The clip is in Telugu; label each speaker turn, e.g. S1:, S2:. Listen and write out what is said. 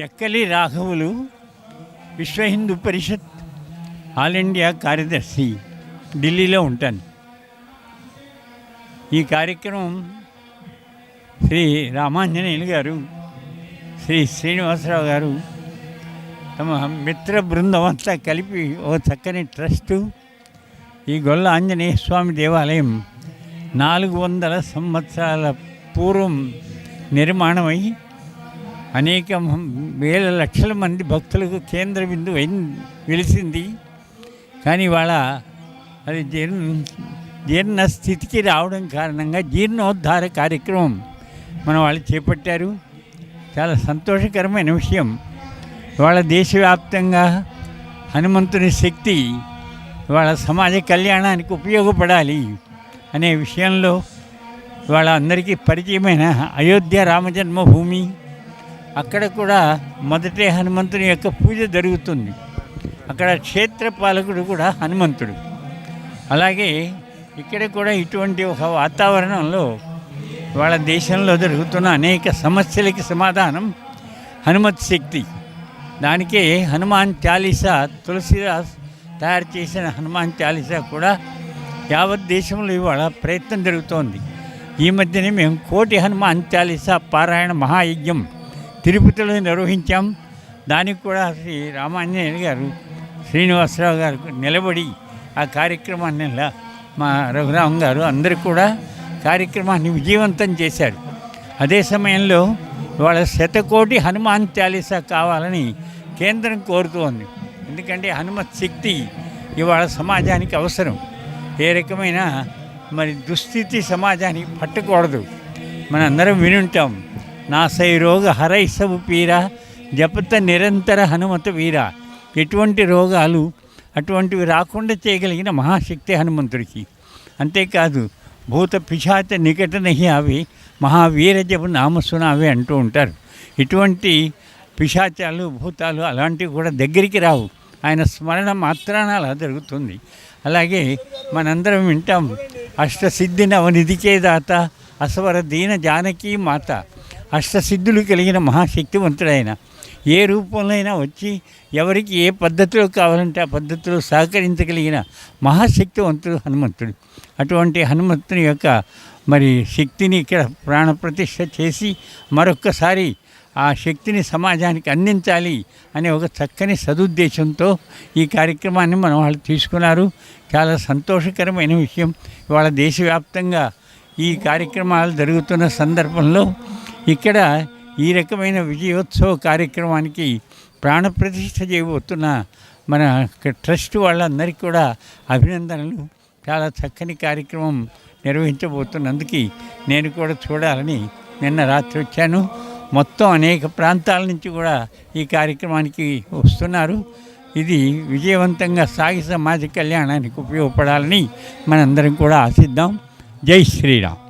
S1: ఎక్కలి రాఘవులు విశ్వ హిందూ పరిషత్ ఆల్ ఇండియా కార్యదర్శి ఢిల్లీలో ఉంటాను. ఈ కార్యక్రమం శ్రీ రామాంజనేయులు గారు శ్రీ శ్రీనివాసరావు గారు తమ మిత్ర బృందం అంతా కలిపి ఓ చక్కని ట్రస్టు ఈ గొల్ల ఆంజనేయ స్వామి దేవాలయం నాలుగు వందల సంవత్సరాల పూర్వం నిర్మాణమై అనేక వేల లక్షల మంది భక్తులకు కేంద్ర బిందువు అయి వెలిసింది. కానీ ఇవాళ అది జీర్ణ జీర్ణ స్థితికి రావడం కారణంగా జీర్ణోద్ధార కార్యక్రమం మన వాళ్ళు చేపట్టారు. చాలా సంతోషకరమైన విషయం. ఇవాళ దేశవ్యాప్తంగా హనుమంతుని శక్తి ఇవాళ సమాజ కళ్యాణానికి ఉపయోగపడాలి అనే విషయంలో ఇవాళ అందరికీ పరిచయమైన అయోధ్య రామజన్మభూమి అక్కడ కూడా మొదటే హనుమంతుని యొక్క పూజ జరుగుతుంది. అక్కడ క్షేత్రపాలకుడు కూడా హనుమంతుడు. అలాగే ఇక్కడ కూడా ఇటువంటి ఒక వాతావరణంలో వాళ్ళ దేశంలో జరుగుతున్న అనేక సమస్యలకి సమాధానం హనుమత్ శక్తి. దానికే హనుమాన్ చాలీసా తులసిదాస్ తయారు చేసిన హనుమాన్ చాలీసా కూడా యావత్ దేశంలో ఇవాళ ప్రయత్నం జరుగుతోంది. ఈ మధ్యనే మేము కోటి హనుమాన్ చాలీసా పారాయణ మహాయజ్ఞం తిరుపతిలో నిర్వహించాం. దానికి కూడా శ్రీ రామాంజనేయులు గారు శ్రీనివాసరావు గారు నిలబడి ఆ కార్యక్రమాన్ని మా రఘురామ్ గారు అందరూ కూడా కార్యక్రమాన్ని విజయవంతం చేశారు. అదే సమయంలో ఇవాళ శతకోటి హనుమాన్ చాలీసా కావాలని కేంద్రం కోరుతోంది ఎందుకంటే హనుమత్ శక్తి ఇవాళ సమాజానికి అవసరం. ఏ రకమైన మరి దుస్థితి సమాజానికి పట్టకూడదు. మనందరం వినుంటాం. నాశై రోగ రోగ హరైసవు పీర జపత నిరంతర హనుమత వీర ఎటువంటి రోగాలు అటువంటివి రాకుండా చేయగలిగిన మహాశక్తి హనుమంతుడికి. అంతేకాదు భూత పిశాత నికట నహి అవి మహావీర జప నామసునావి అంటూ ఉంటారు. ఇటువంటి పిశాచాలు భూతాలు అలాంటివి కూడా దగ్గరికి రావు. ఆయన స్మరణ మాత్రాన అలా జరుగుతుంది. అలాగే మనందరం వింటాం అష్టసిద్ధి నవనిధికే దాత అసవర దీన జానకీ మాత. అష్టసిద్ధులు కలిగిన మహాశక్తివంతుడైన ఏ రూపంలో అయినా వచ్చి ఎవరికి ఏ పద్ధతిలో కావాలంటే ఆ పద్ధతిలో సహకరించగలిగిన మహాశక్తివంతుడు హనుమంతుడు. అటువంటి హనుమంతుని యొక్క మరి శక్తిని ఇక్కడ ప్రాణప్రతిష్ఠ చేసి మరొక్కసారి ఆ శక్తిని సమాజానికి అందించాలి అనే ఒక చక్కని సదుద్దేశంతో ఈ కార్యక్రమాన్ని మనం వాళ్ళు తీసుకున్నారు. చాలా సంతోషకరమైన విషయం. ఇవాళ దేశవ్యాప్తంగా ఈ కార్యక్రమాలు జరుగుతున్న సందర్భంలో ఇక్కడ ఈ రకమైన విజయోత్సవ కార్యక్రమానికి ప్రాణప్రతిష్ఠ చేయబోతున్న మన ట్రస్ట్ వాళ్ళందరికీ కూడా అభినందనలు. చాలా చక్కని కార్యక్రమం నిర్వహించబోతున్నందుకు నేను కూడా చూడాలని నిన్న రాత్రి వచ్చాను. మొత్తం అనేక ప్రాంతాల నుంచి కూడా ఈ కార్యక్రమానికి వస్తున్నారు. ఇది విజయవంతంగా సాగి సమాజ కళ్యాణానికి ఉపయోగపడాలని మనందరం కూడా ఆశిద్దాం. జై శ్రీరామ్.